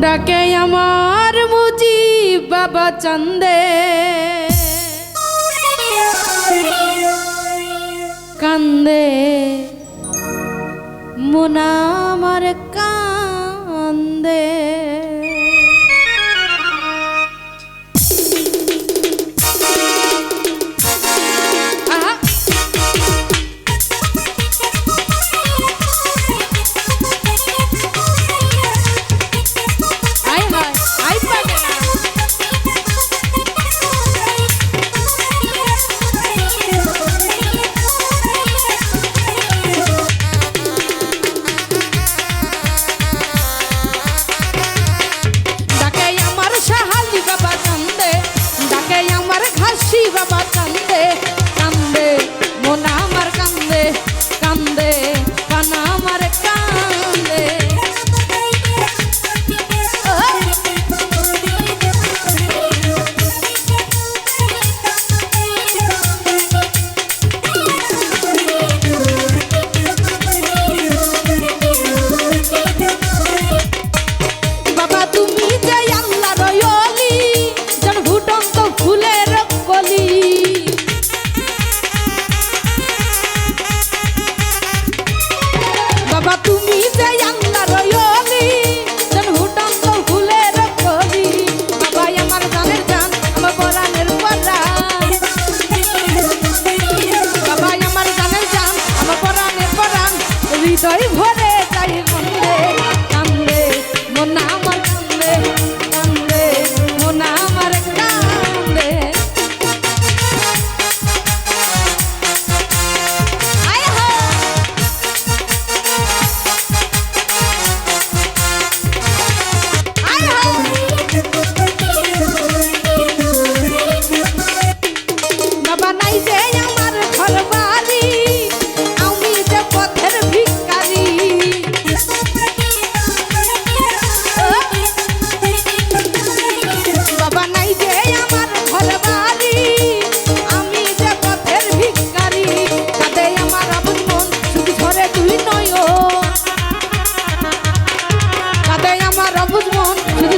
ডাকে আমার মুজি বাবা চন্দে। কান্দে। মোনা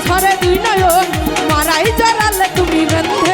ঝরে দুই নয়ন মারাই জড়ালে তুমি রন্ধে